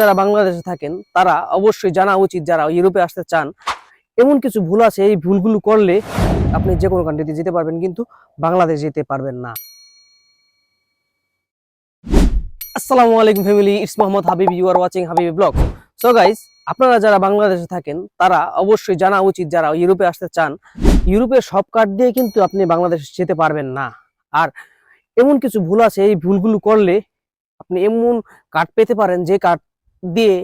যারা বাংলাদেশে থাকেন, তারা অবশ্যই জানা উচিত যারা ইউরোপে আসতে চান, এমন কিছু ভুল আছে, এই ভুলগুলো করলে আপনি যে কোনো কান্ট্রিতে যেতে পারবেন, কিন্তু বাংলাদেশ যেতে পারবেন না। আসসালামু আলাইকুম family it's Mohammad Habib you are watching Habib blog so guys আপনারা যারা বাংলাদেশে থাকেন, তারা অবশ্যই জানা উচিত যারা ইউরোপে আসতে চান, ইউরোপের সব কার্ড দিয়ে কিন্তু আপনি বাংলাদেশে যেতে পারবেন না। আর এমন কিছু ভুল আছে, এই ভুলগুলো করলে আপনি এমন কার্ড পেতে পারেন, যে কার্ড দিয়ে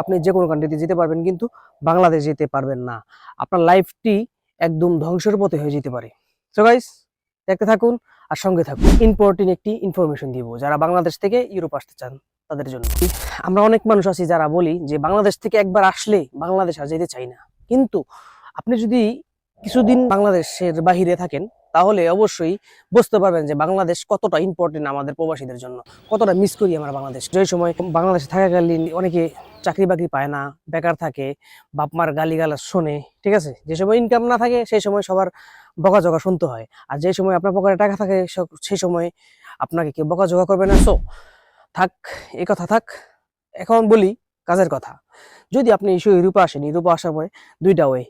আপনি যে কোনো কান্ট্রিতে যেতে পারবেন, কিন্তু বাংলাদেশ যেতে পারবেন না। আপনার লাইফটি একদম ধ্বংসের পথে হয়ে যেতে পারে। সো গাইস দেখতে থাকুন আর সঙ্গে থাকুন। ইম্পর্টেন্ট একটি ইনফরমেশন দিব, যারা বাংলাদেশ থেকে ইউরোপ আসতে চান তাদের জন্য। আমরা অনেক মানুষ আছি যারা বলি যে, বাংলাদেশ থেকে একবার আসলে বাংলাদেশ আর যেতে চাই না। কিন্তু আপনি যদি কিছুদিন বাংলাদেশের বাহিরে থাকেন, তাহলে অবশ্যই বুঝতে পারবেন যে বাংলাদেশ কতটা ইম্পর্টেন্ট আমাদের প্রবাসীদের জন্য, কতটা মিস করি আমরা বাংলাদেশ যে সময় বাংলাদেশে থাকাকালীন অনেকে চাকরি বাকরি পায় না, বেকার থাকে বাপ মার গালিগালাজ শোনে, ঠিক আছে? যে সময় ইনকাম না থাকে, সেই সময় সবার বকাঝকা শুনতে হয়। আর যে সময় আপনার পকেটে টাকা থাকে সেই সময় আপনাকে কেউ বকাঝকা করবে না। সো থাক এই কথা থাক। এখন বলি কাজের কথা। যদি আপনি ইস্যু ইউরোপে আসেন ইউরোপে আসার পরে দুইটা ওয়ে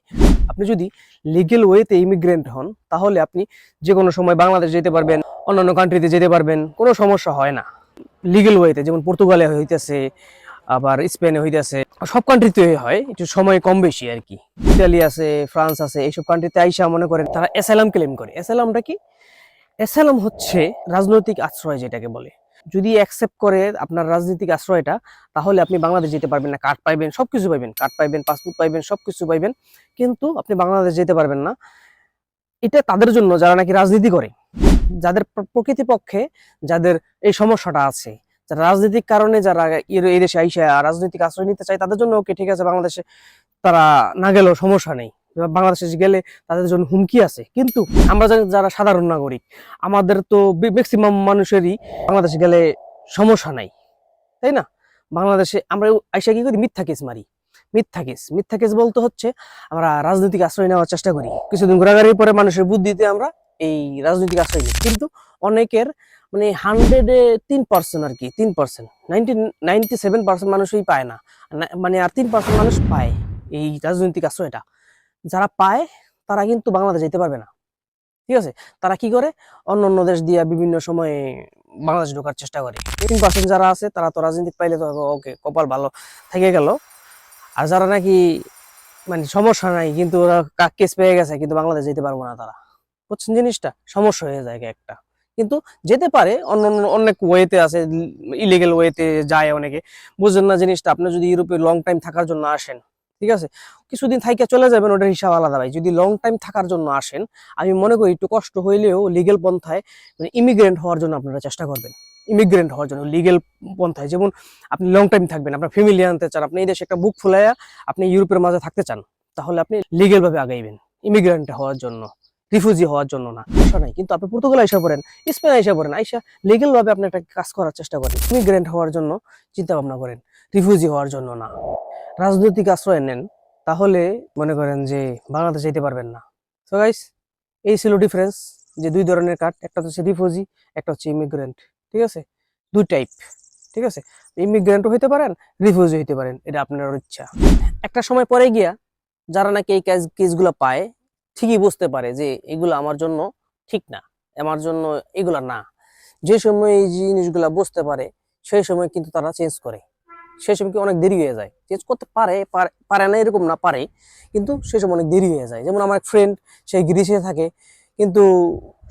আপনি যদি লিগেল ওয়েতে ইমিগ্রেন্ট হন, তাহলে আপনি যে কোনো সময় বাংলাদেশ যেতে পারবেন, অন্যান্য কান্ট্রিতে যেতে পারবেন, কোনো সমস্যা হয় না। লিগেল ওয়েতে যেমন পর্তুগালে হইতেছে, আবার স্পেনে হইতেছে, সব কান্ট্রিতে হয়, একটু সময় কম বেশি আর কি। ইতালি আছে, ফ্রান্স আছে, এইসব কান্ট্রিতে আইসা মনে করেন তারা অ্যাসাইলাম ক্লেম করে। অ্যাসাইলামটা কি? অ্যাসাইলাম হচ্ছে রাজনৈতিক আশ্রয় যেটাকে বলে। যদি অ্যাকসেপ্ট করে আপনার রাজনৈতিক আশ্রয়টা, তাহলে আপনি বাংলাদেশ যেতে পারবেন না। কার্ড পাইবেন সব কিছু পাইবেন। কার্ড পাইবেন পাসপোর্ট পাইবেন সব কিছু পাইবেন। কিন্তু আপনি বাংলাদেশ যেতে পারবেন না। এটা তাদের জন্য যারা নাকি রাজনীতি করে, যাদের প্রকৃতিপক্ষে যাদের এই সমস্যাটা আছে, যারা রাজনৈতিক কারণে যারা এই দেশে আইসা রাজনৈতিক আশ্রয় নিতে চায়, তাদের জন্য ওকে ঠিক আছে, বাংলাদেশে তারা না গেলেও সমস্যা নেই। বাংলাদেশে গেলে তাদের জন্য হুমকি আছে। কিন্তু আমরা জানি যারা সাধারণ নাগরিক, আমাদের তো ম্যাক্সিমাম মানুষেরই বাংলাদেশে গেলে সমস্যা নাই। তাই না? বাংলাদেশে আমরা আইসা কি করি? মিথ্যা কেস মারি। মিথ্যা কেস মিথ্যা কেস বলতে হচ্ছে, আমরা রাজনৈতিক আশ্রয় নেওয়ার চেষ্টা করি। কিছুদিন ঘোরাঘুরির পরে মানুষের বুদ্ধিতে আমরা এই রাজনৈতিক আশ্রয় নিই। কিন্তু অনেকের মানে হান্ড্রেডে তিন পার্সেন্ট আর কি, তিন percent ninety ninety seven percent মানুষই পায় না। মানে আর তিন পার্সেন্ট মানুষ পায় এই রাজনৈতিক আশ্রয়টা। যারা পায়, তারা কিন্তু বাংলাদেশ যেতে পারবে না। ঠিক আছে? তারা কি করে? অন্য অন্য দেশ দিয়ে বিভিন্ন সময়ে বাংলাদেশ ঢোকার চেষ্টা করে। তিন পার্সেন্ট যারা আছে, তারা তো রাজনীতি পাইলে তো ওকে, কপাল ভালো থেকে গেল। আর যারা নাকি মানে সমস্যা নাই, কিন্তু ওরা কেস পেয়ে গেছে, কিন্তু বাংলাদেশ যেতে পারব না তারা। বুঝছেন জিনিসটা? সমস্যা হয়ে যায় একটা। কিন্তু যেতে পারে, অন্য অন্য, অনেক ওয়েতে আছে ইলিগেল ওয়েতে যায় অনেকে। বুঝছেন না জিনিসটা, আপনি যদি ইউরোপে লং টাইম থাকার জন্য আসেন ঠিক আছে? কিছুদিন থাইকে চলে যাবেন, ওটার হিসাব আলাদা ভাই। যদি লং টাইম থাকার জন্য আসেন, আমি মনে করি একটু কষ্ট হইলেও লিগেল পন্থায় মানে ইমিগ্রেন্ট হওয়ার জন্য আপনারা চেষ্টা করবেন। ইমিগ্রেন্ট হওয়ার জন্য লিগেল পন্থায়। যেমন আপনি লং টাইম থাকবেন, আপনার ফ্যামিলি আনতে চান, আপনি এই দেশে একটা বুক ফুলাইয়া আপনি ইউরোপের মাঝে থাকতে চান, তাহলে আপনি লিগেল ভাবে আগাইবেন। ইমিগ্রেন্ট হওয়ার জন্য রিফিউজি হওয়ার জন্য না। সমস্যা নাই। কিন্তু আপনি পর্তুগাল আইসা পড়েন স্পেন আইসা পড়েন, আইসা লিগেল ভাবে আপনি একটা কাজ করার চেষ্টা করেন। ইমিগ্রেন্ট হওয়ার জন্য চিন্তা ভাবনা করেন। রিফিউজি হওয়ার জন্য না। রাজনৈতিক আশ্রয় নেন, তাহলে মনে করেন যে বাংলাদেশ যেতে পারবেন না। সো গাইস এই ছিল ডিফারেন্স যে দুই ধরনের কার্ড, একটা হচ্ছে রিফিউজি একটা হচ্ছে ইমিগ্রেন্ট ঠিক আছে? দুই টাইপ ঠিক আছে? ইমিগ্রেন্টও হইতে পারেন রিফিউজি হইতে পারেন, এটা আপনার ইচ্ছা। একটা সময় পরে গিয়া যারা নাকি এই কেস কেসগুলো পায়, ঠিকই বুঝতে পারে যে এগুলো আমার জন্য ঠিক না, আমার জন্য এগুলা না। যে সময় এই জিনিসগুলা বুঝতে পারে, সেই সময় কিন্তু তারা চেঞ্জ করে। সেই সময় কি অনেক দেরি হয়ে যায়? চেঞ্জ করতে পারে, পারে- না এরকম না পারে কিন্তু সেই সময় অনেক দেরি হয়ে যায়। যেমন আমার এক ফ্রেন্ড সে গ্রিসে থাকে, কিন্তু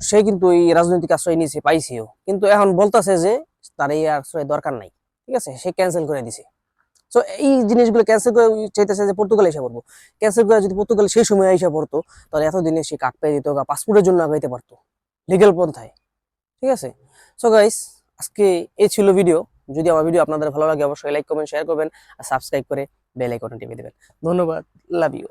সে কিন্তু এই রাজনৈতিক আশ্রয় নিয়েছে, পাইছেও। কিন্তু এখন বলতেছে যে তার এই আশ্রয় দরকার নাই, ঠিক আছে? সে ক্যান্সেল করে দিছে। তো এই জিনিসগুলো ক্যান্সেল করে চাইতেছে যে পর্তুগালে এসে পড়ব। ক্যান্সেল করে যদি পর্তুগালে সেই সময় এসে পড়তো, তাহলে এতদিনে সে কাট পেয়ে দিত বা পাসপোর্টের জন্য আগাইতে পারতো লিগেল পন্থায়। ঠিক আছে? সো গাইস আজকে এই ছিল ভিডিও যদি আমার ভিডিও আপনাদের ভালো লাগে, অবশ্যই লাইক কমেন্ট শেয়ার করবেন আর সাবস্ক্রাইব করে বেল আইকনটি টিপে দেবেন। ধন্যবাদ লাভ ইউ